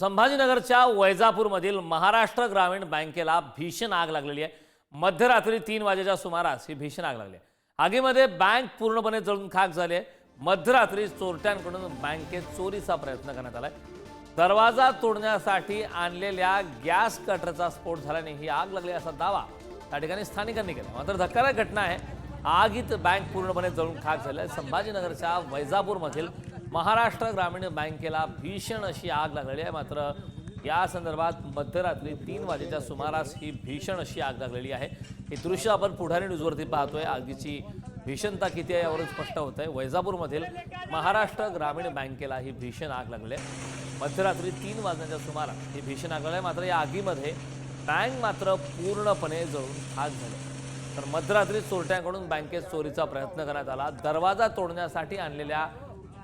संभाजीनगरच्या वैजापूरमधील महाराष्ट्र ग्रामीण बँकेला भीषण आग लागलेली आहे. मध्यरात्री तीन वाजेच्या सुमारास ही भीषण आग लागली आहे. आगीमध्ये बँक पूर्णपणे जळून खाक झाली आहे. मध्यरात्री चोरट्यांकडून बँकेत चोरीचा प्रयत्न करण्यात आलाय. दरवाजा तोडण्यासाठी आणलेल्या गॅस कटरचा स्फोट झाल्याने ही आग लागली असा दावा त्या ठिकाणी स्थानिकांनी केला. मात्र धक्कादायक घटना आहे. आगीत बँक पूर्णपणे जळून खाक झाली आहे. संभाजीनगरच्या वैजापूरमधील महाराष्ट्र ग्रामीण बँकेला भीषण अशी आग लागलेली आहे. मात्र या संदर्भात मध्यरात्री तीन वाजेच्या सुमारास ही भीषण अशी आग लागलेली आहे. हे दृश्य आपण पुढारी न्यूजवरती पाहतोय. आगीची भीषणता किती आहे यावरून स्पष्ट होत आहे वैजापूरमधील महाराष्ट्र ग्रामीण बँकेला ही भीषण आग लागली आहे. मध्यरात्री तीन वाजण्याच्या सुमारास ही भीषण आग लागली आहे. मात्र या आगीमध्ये बँक मात्र पूर्णपणे जळून खाक झाली तर मध्यरात्री चोरट्यांकडून बँकेत चोरीचा प्रयत्न करण्यात आला. दरवाजा तोडण्यासाठी आणलेल्या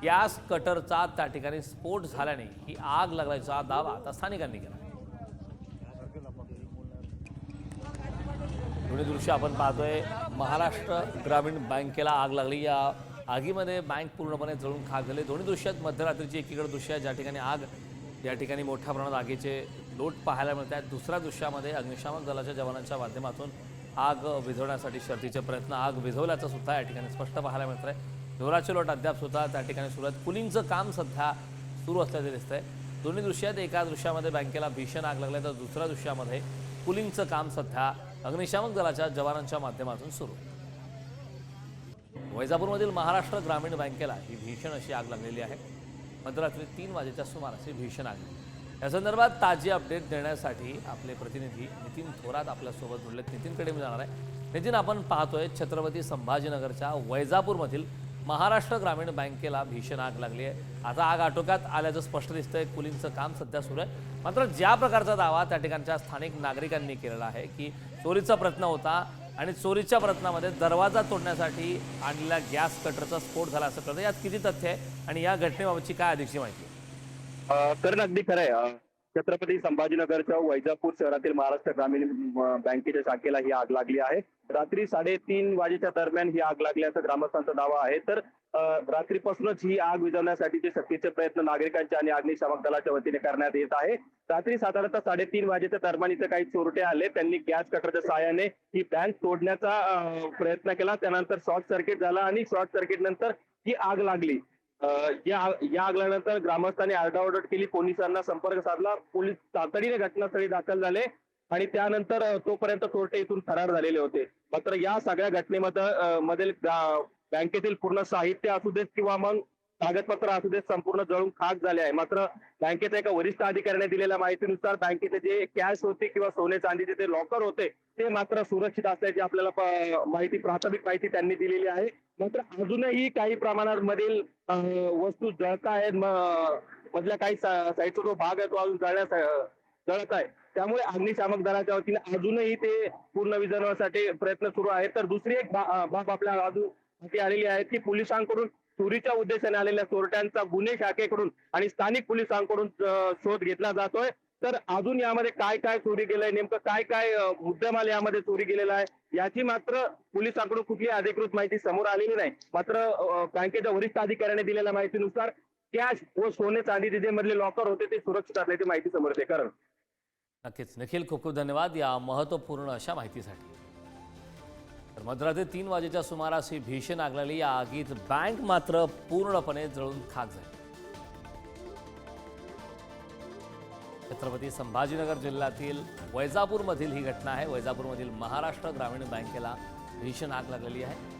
गॅस कटरचा त्या ठिकाणी स्फोट झाल्याने ही आग लागल्याचा दावा आता स्थानिकांनी केला. दोन्ही दृश्य आपण पाहतोय. महाराष्ट्र ग्रामीण बँकेला आग लागली. या आगीमध्ये बँक पूर्णपणे जळून खाक झाले. दोन्ही दृश्यात मध्यरात्रीची एकीकडे दृश्य आहे ज्या ठिकाणी आग या ठिकाणी मोठ्या प्रमाणात आगीचे लोट पाहायला मिळत आहेत. दुसऱ्या दृश्यामध्ये अग्निशामक दलाच्या जवानांच्या माध्यमातून आग विझवण्यासाठी शर्तीचे प्रयत्न. आग विझवल्याचं सुद्धा या ठिकाणी स्पष्ट पाहायला मिळत आहे. जोराचे लोट अद्याप सुद्धा त्या ठिकाणी सुरू आहेत. कुलिंगचं काम सध्या सुरू असल्याचं दिसतंय. दोन्ही दृश्यात एका दृश्यामध्ये बँकेला भीषण आग लागली तर दुसऱ्या दृश्यामध्ये कुलिंगचं काम सध्या अग्निशामक दलाच्या जवानांच्या माध्यमातून सुरू. वैजापूरमधील महाराष्ट्र ग्रामीण बँकेला ही भीषण अशी आग लागलेली आहे. मध्यरात्री तीन वाजेच्या सुमारास ही भीषण आग. या संदर्भात ताजी अपडेट देण्यासाठी आपले प्रतिनिधी नितीन थोरात आपल्यासोबत जोडलेत नितीनकडे मी जाणार आहे. नितीन आपण पाहतोय छत्रपती संभाजीनगरच्या वैजापूरमधील महाराष्ट्र ग्रामीण बँकेला भीषण आग लागली आहे. आता आग आटोक्यात आल्याचं स्पष्ट दिसतंय. कुलिंगचं काम सध्या सुरू आहे. मात्र ज्या प्रकारचा दावा त्या ठिकाणच्या स्थानिक नागरिकांनी केलेला आहे की चोरीचा प्रयत्न होता आणि चोरीच्या प्रयत्नामध्ये दरवाजा तोडण्यासाठी आणलेला गॅस कटरचा स्फोट झाला असं कळतं यात किती तथ्य आहे आणि या घटनेबाबतची काय अधिकची माहिती आहे? अगदी खरं आहे. छत्रपती संभाजीनगरच्या वैजापूर शहरातील महाराष्ट्र ग्रामीण बँकेच्या शाखेला ही आग लागली आहे. रात्री साडेतीन वाजेच्या दरम्यान ही आग लागल्याचा ग्रामस्थांचा दावा आहे. तर रात्रीपासूनच ही आग विझवण्यासाठीचे शक्तीचे प्रयत्न नागरिकांच्या आणि अग्निशामक दलाच्या वतीने करण्यात येत आहे. रात्री साधारणतः साडेतीन वाजेच्या दरम्यान इथे काही चोरटे आले. त्यांनी गॅस कटरच्या सहाय्याने ही बँक तोडण्याचा प्रयत्न केला. त्यानंतर शॉर्ट सर्किट झाला आणि शॉर्ट सर्किट नंतर ही आग लागली. अ, या या आग ग्रामस्थांनी आरडाओरड केली पोलिसांना संपर्क साधला पोलीस तातडीने घटनास्थळी दाखल झाले आणि त्यानंतर अ, तोपर्यंत चोरटे इथून फरार झालेले होते. मात्र या सगळ्या घटनेमध्ये अ, मधील गा- बँकेतील पूर्ण साहित्य असू देत किंवा मग कागदपत्र असू देत संपूर्ण जळून खाक झाले आहे. मात्र बँकेच्या एका वरिष्ठ अधिकाऱ्याने दिलेल्या माहितीनुसार बँकेचे जे कॅश होते किंवा सोने चांदीचे जे लॉकर होते ते मात्र सुरक्षित असल्याची आपल्याला प- माहिती प्राथमिक माहिती त्यांनी दिलेली आहे. मात्र अजूनही काही प्रमाणामधील मधील वस्तू जळत आहेत मधल्या काही साईडचा जो भाग आहे तो अजून जळण्यास जळत आहे. त्यामुळे अग्निशामक दलाच्या वतीने अजूनही ते पूर्ण विझवण्यासाठी प्रयत्न सुरू आहे तर दुसरी एक बाब आपल्या अजून हाती आलेली आहे की पोलिसांकडून चोरीच्या उद्देशाने आलेल्या चोरट्यांचा गुन्हे शाखेकडून आणि स्थानिक पोलिसांकडून शोध घेतला जातोय. तर अजून यामध्ये काय काय चोरी केलंय? नेमकं काय काय मुद्देमाल यामध्ये चोरी केलेला आहे? याची मात्र पोलिसांकडून कुठली अधिकृत माहिती समोर आलेली नाही. मात्र बँकेच्या वरिष्ठ अधिकाऱ्याने दिलेल्या माहितीनुसार कॅश व सोने चांदीचे जे मधले लॉकर होते ते सुरक्षित असल्याची माहिती समोर येते. कारण नक्कीच. निखिल खूप खूप धन्यवाद या महत्त्वपूर्ण अशा माहितीसाठी. तर मध्यरात्री तीन वाजेच्या सुमारास ही भीषण आग लागली. या आगीत बँक मात्र पूर्णपणे जळून खाक झाली. छत्रपती संभाजीनगर जिल्ह्यातील वैजापूरमधील ही घटना आहे वैजापूरमधील महाराष्ट्र ग्रामीण बँकेला भीषण आग लागलेली आहे